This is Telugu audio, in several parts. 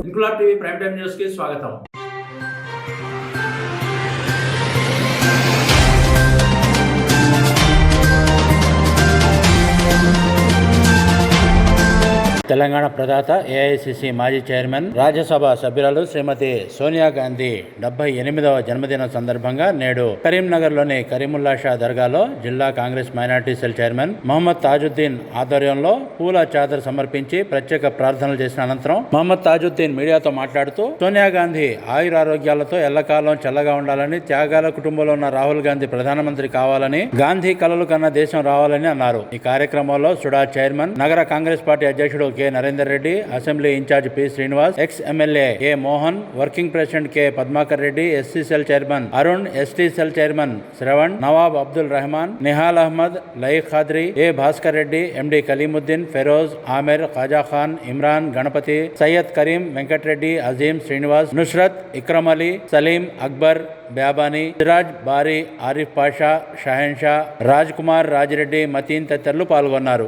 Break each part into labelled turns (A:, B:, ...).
A: Inquilab TV prime time news కి స్వాగతం తెలంగాణ ప్రదాత ఏఐసిసి మాజీ చైర్మన్ రాజ్యసభ సభ్యురాలు శ్రీమతి సోనియా గాంధీ డెబ్బై ఎనిమిదవ జన్మదిన సందర్భంగా నేడు కరీంనగర్లోని కరీముల్లా షా దర్గాలో జిల్లా Congress minority cell chairman Mohammed Tajuddin ఆధ్వర్యంలో పూల చాదర్ సమర్పించి ప్రత్యేక ప్రార్థనలు చేసిన అనంతరం మహమ్మద్ తాజుద్దీన్ మీడియాతో మాట్లాడుతూ సోనియా గాంధీ ఆయురారోగ్యాలతో ఎల్లకాలం చల్లగా ఉండాలని త్యాగాల కుటుంబంలో ఉన్న రాహుల్ గాంధీ ప్రధానమంత్రి కావాలని గాంధీ కలలు కన్న దేశం రావాలని అన్నారు. ఈ కార్యక్రమంలో సుడా చైర్మన్ నగర కాంగ్రెస్ పార్టీ అధ్యక్షుడు K Narender Reddy assembly incharge P Srinivas ex MLA A Mohan working president K Padmakar Reddy SC cell chairman Arun ST cell chairman Shravan Nawab Abdul Rehman Nihal Ahmed లై ఖాద్రి ఏ భాస్కర్ రెడ్డి ఎండి కలీముద్దీన్ ఫెరోజ్ ఆమెర్ ఖాజా ఖాన్ ఇమ్రాన్ గణపతి సయ్యద్ కరీం వెంకటరెడ్డి అజీం శ్రీనివాస్ నుష్రత్ ఇక్రమ్ అలీ సలీం అక్బర్ బ్యాబానీ సిరాజ్ బారీ ఆరిఫ్ పాషా షహన్ షా రాజ్ కుమార్ రాజిరెడ్డి మతీన్ తదితరులు పాల్గొన్నారు.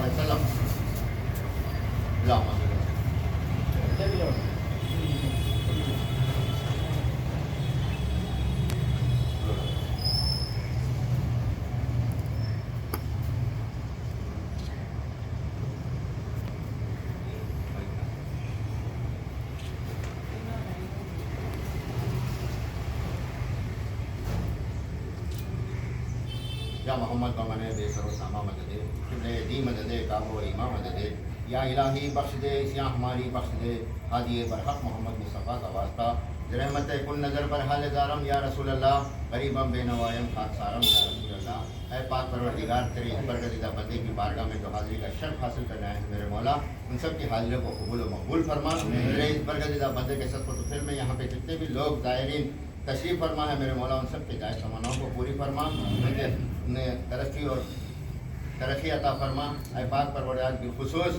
B: lang, isa lang. Lang. Ya, makumal pa man eh, di sa Rosama, magdating. دے دی مدد کعب و امام مدد یا الہی بخش دے، یا ہماری بخش دے۔ حادی برحق محمد مصطفیٰ کا واسطہ۔ رحمت کن نظر پر حال دارم، یا رسول اللہ غریبم بے نوائم، خاک سارم، یا رسول اللہ۔ اے پاک پروردگار تیری کا دیدہ بندے کی بارگاہ میں جو حاضری کا شرف حاصل کرنا ہے میرے مولا، ان سب کی حاضری کو قبول و مقبول فرما۔ میرے اس برگا دیدہ بندے کے سب کو پھر میں یہاں پہ جتنے بھی لوگ زائرین تشریف فرما ہے میرے مولا، ان سب کے جائز سمانوں کو پوری فرما۔ کے ترقی اور ترقی عطا فرما اے پاک پرور کی خصوص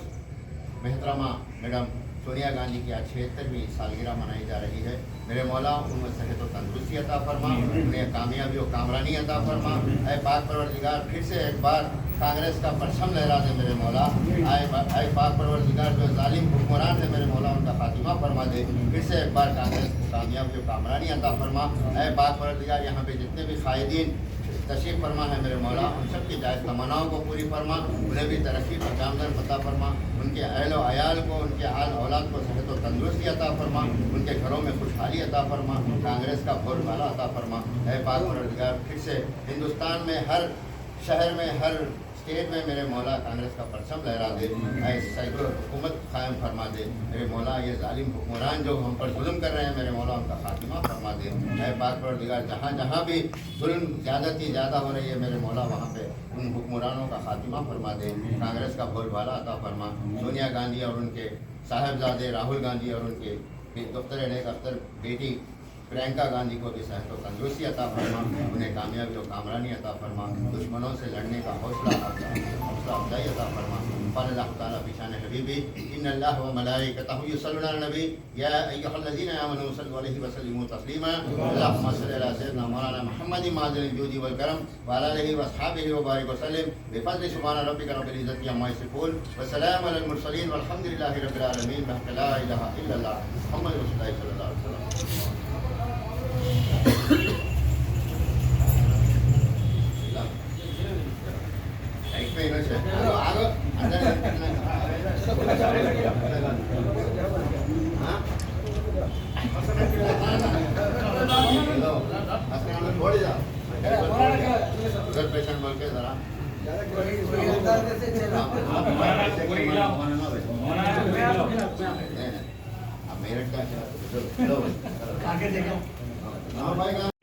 B: محترمہ میڈم سونیا گاندھی کی آج چھہترویں سالگرہ منائی جا رہی ہے میرے مولا ان میں صحت و تندرستی عطا فرما انہیں کامیابی و کامرانی عطا فرما اے پاک پروردگار پھر سے ایک بار کانگریس کا پرچم لہرا دے میرے مولا اے پاک پروردگار جو ظالم حکمران تھے میرے مولا ان کا خاتمہ فرما دے پھر سے ایک بار کانگریس کو کامیابی و کامرانی عطا فرما اے پاک پروردگار یہاں پہ جتنے بھی قائدین تشریف فرما ہے میرے مولا ان سب کی جائز تمناؤں کو پوری فرما، انہیں بھی ترقی پر کامدن عطا فرما، ان کے اہل و عیال کو، ان کے آل اولاد کو صحت و تندرستی عطا فرما، ان کے گھروں میں خوشحالی عطا فرما، کانگریس کا بھول بالا عطا فرما۔ اے پاک مردگار پھر سے ہندوستان میں، ہر شہر میں، ہر اسٹیٹ میں میرے مولا کانگریس کا پرچم لہرا دے سائیکل حکومت قائم فرما دے۔ میرے مولا، یہ ظالم حکمران جو ہم پر ظلم کر رہے ہیں، میرے مولا، ان کا خاتمہ فرما دے۔ اے پاک پردگار جہاں جہاں بھی ظلم زیادہ تھی، زیادہ ہو رہی ہے، میرے مولا، وہاں پہ ان حکمرانوں کا خاتمہ فرما دے۔ کانگریس کا بول بالا عطا فرما۔ سونیا گاندھی اور ان کے صاحبزادے راہل گاندھی اور ان کے دفتر، ایک اختر بیٹی پرینکا گاندھی کو بھی صحت و تندرستی عطا فرما انہیں کامیابی و کامرانی عطا فرما دشمنوں سے لڑنے کا حوصلہ حوصلہ افزائی عطا فرما قال اللہ تعالیٰ بشان حبیبی، ان اللہ و ملائکتہ یصلون علی النبی۔ یا ایھا الذین آمنوا صلوا علیہ وسلموا تسلیما۔ اللهم صل علی سیدنا مولانا محمد معذر الجود والکرم وعلى آله واصحابه وبارك وسلم بفضل سبحان ربك رب العزت عما يصفون وسلام علی المرسلین والحمد لله رب العالمین۔ لا اله الا اللہ۔ محمد رسول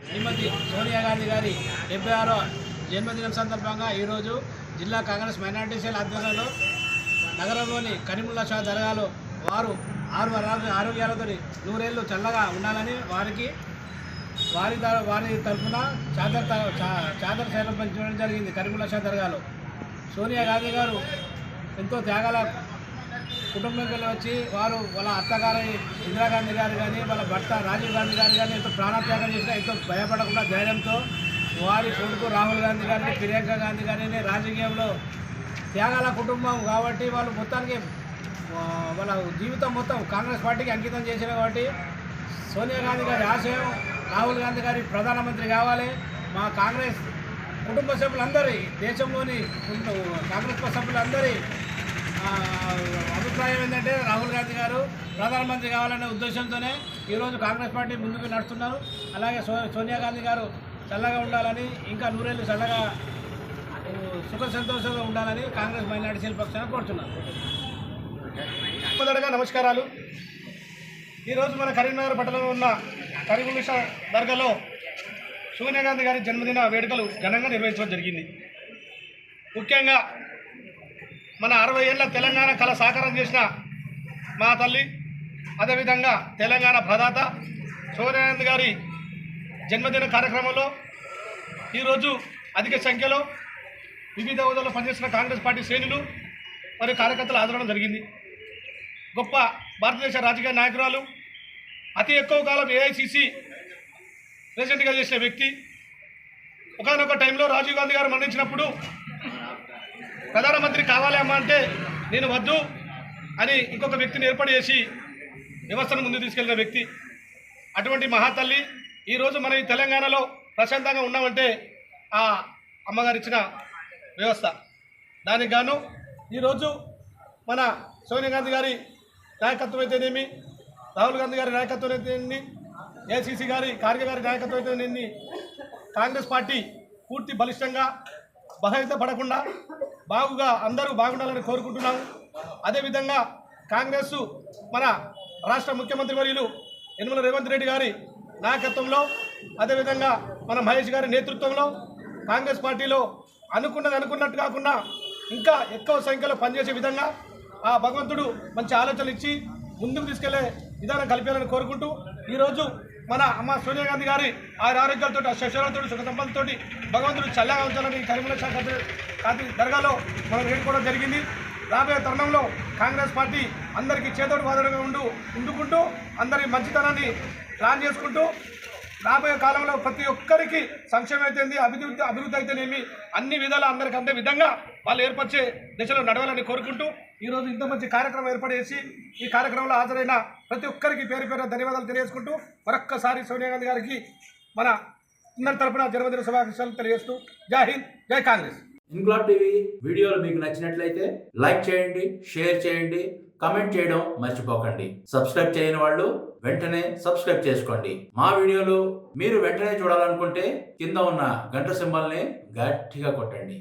C: శ్రీమతి సోనియా గాంధీ గారి డెబ్బై ఆరో జన్మదినం సందర్భంగా ఈరోజు జిల్లా కాంగ్రెస్ మైనార్టీ సేల్ ఆధ్వర్యంలో నగరంలోని కరీముల్లా షా దర్గాలో వారు ఆరు ఆరోగ్యాలతో నూరేళ్ళు చల్లగా ఉండాలని వారికి వారి వారి తరఫున చాదర్ త- చా- చాదర్ జరిగింది కరీముల్లా షా దర్గాలో సోనియా గాంధీ గారు ఎంతో త్యాగాల కుటుంబంకి వెళ్ళి వచ్చి వారు వాళ్ళ అత్తగారి ఇందిరాగాంధీ గారు కానీ వాళ్ళ భర్త రాజీవ్ గాంధీ గారు కానీ ఎంతో ప్రాణత్యాగం చేసిన ఎంతో భయపడకుండా ధైర్యంతో వారి కొడుకు రాహుల్ గాంధీ గారిని ప్రియాంక గాంధీ గారిని రాజకీయంలో త్యాగాల కుటుంబం కాబట్టి వాళ్ళు మొత్తానికి వాళ్ళ జీవితం మొత్తం కాంగ్రెస్ పార్టీకి అంకితం చేసిన కాబట్టి సోనియా గాంధీ గారి ఆశయం రాహుల్ గాంధీ గారి ప్రధానమంత్రి కావాలి. మా కాంగ్రెస్ కుటుంబ సభ్యులందరి దేశంలోని కాంగ్రెస్ సభ్యులందరి అభిప్రాయం ఏంటంటే రాహుల్ గాంధీ గారు ప్రధానమంత్రి కావాలనే ఉద్దేశంతోనే ఈరోజు కాంగ్రెస్ పార్టీ ముందుకు నడుస్తున్నారు. అలాగే సో సోనియా గాంధీ గారు చల్లగా ఉండాలని ఇంకా నూరేళ్ళు చల్లగా సుఖ సంతోషంగా ఉండాలని కాంగ్రెస్ మైనార్టీ సెల్ పక్షాన్ని కోరుతున్నాను.
D: మొదటగా నమస్కారాలు. ఈరోజు మన కరీంనగర్ పట్టణంలో ఉన్న కరీముల్లిషా దర్గాలో సోనియా గాంధీ గారి జన్మదిన వేడుకలు ఘనంగా నిర్వహించడం జరిగింది. ముఖ్యంగా మన అరవై ఏళ్ళ తెలంగాణ కళ సాకారం చేసిన మా తల్లి అదేవిధంగా తెలంగాణ ప్రదాత సోనియా గాంధీ గారి జన్మదిన కార్యక్రమంలో ఈరోజు అధిక సంఖ్యలో వివిధ హోదాలో పనిచేసిన కాంగ్రెస్ పార్టీ శ్రేణులు మరియు కార్యకర్తలు ఆదరణ జరిగింది. గొప్ప భారతదేశ రాజకీయ నాయకురాలు అతి ఎక్కువ కాలం ఏఐసిసి ప్రెసిడెంట్గా చేసిన వ్యక్తి. ఒకనొక టైంలో రాజీవ్ గాంధీ గారు మరణించినప్పుడు ప్రధానమంత్రి కావాలి అమ్మా అంటే నేను వద్దు అని ఇంకొక వ్యక్తిని ఏర్పాటు చేసి వ్యవస్థను ముందుకు తీసుకెళ్ళిన వ్యక్తి. అటువంటి మహాతల్లి ఈరోజు మనం ఈ తెలంగాణలో ప్రశాంతంగా ఉన్నామంటే ఆ అమ్మగారు ఇచ్చిన వ్యవస్థ. దానికి గాను ఈరోజు మన సోనియా గాంధీ గారి నాయకత్వం అయితేనేమి రాహుల్ గాంధీ గారి నాయకత్వం అయితేనేమి ఏసీసీ గారి ఖార్గే గారి నాయకత్వం అయితేనేమి కాంగ్రెస్ పార్టీ పూర్తి బలిష్టంగా బహిత పడకుండా బాగుగా అందరూ బాగుండాలని కోరుకుంటున్నాము. అదేవిధంగా కాంగ్రెస్ మన రాష్ట్ర ముఖ్యమంత్రి వర్యులు యనమల రేవంత్ రెడ్డి గారి నాయకత్వంలో అదేవిధంగా మన మహేష్ గారి నేతృత్వంలో కాంగ్రెస్ పార్టీలో అనుకున్నది అనుకున్నట్టు కాకుండా ఇంకా ఎక్కువ సంఖ్యలో పనిచేసే విధంగా ఆ భగవంతుడు మంచి ఆలోచనలు ఇచ్చి ముందుకు తీసుకెళ్ళే విధానం కల్పించాలని కోరుకుంటూ ఈరోజు మన అమ్మ సోనియా గాంధీ గారి ఆయన ఆరోగ్యాలతో శశాలతో సుఖ సంపదలతో భగవంతుడు చల్లగా ఉంచాలని కరీంనగర్ శాఖ కాతి దర్గాలో మనం వేడుకోవడం జరిగింది. రాబోయే తరుణంలో కాంగ్రెస్ పార్టీ అందరికీ చేదోడు వాదోడుగా ఉండు ఉండుకుంటూ అందరి మంచితనాన్ని ప్లాన్ చేసుకుంటూ రాబోయే కాలంలో ప్రతి ఒక్కరికి సంక్షేమం అయితేంది అభివృద్ధి అభివృద్ధి అయితేనేమి అన్ని విధాల అందరికీ అందే విధంగా వాళ్ళు ఏర్పరిచే దిశలో నడవాలని కోరుకుంటూ ఈరోజు ఇంత మంచి కార్యక్రమం ఏర్పాటు చేసి ఈ కార్యక్రమంలో హాజరైన ప్రతి ఒక్కరికి పేరు పేరున ధన్యవాదాలు తెలియజేసుకుంటూ మరొక్కసారి సోనియా గాంధీ గారికి మన అందరి తరపున జన్మదిన శుభాకాంక్షలు తెలియజేస్తూ జై హింద్ జై కాంగ్రెస్.
A: ఇంక్లాబ్ టీవీ వీడియోలు మీకు నచ్చినట్లయితే లైక్ చేయండి షేర్ చేయండి కమెంట్ చేయడం మర్చిపోకండి. సబ్స్క్రైబ్ చేయని వాళ్ళు వెంటనే సబ్స్క్రైబ్ చేసుకోండి. మా వీడియోలు మీరు వెంటనే చూడాలనుకుంటే కింద ఉన్న గంట సింబల్ని గట్టిగా కొట్టండి.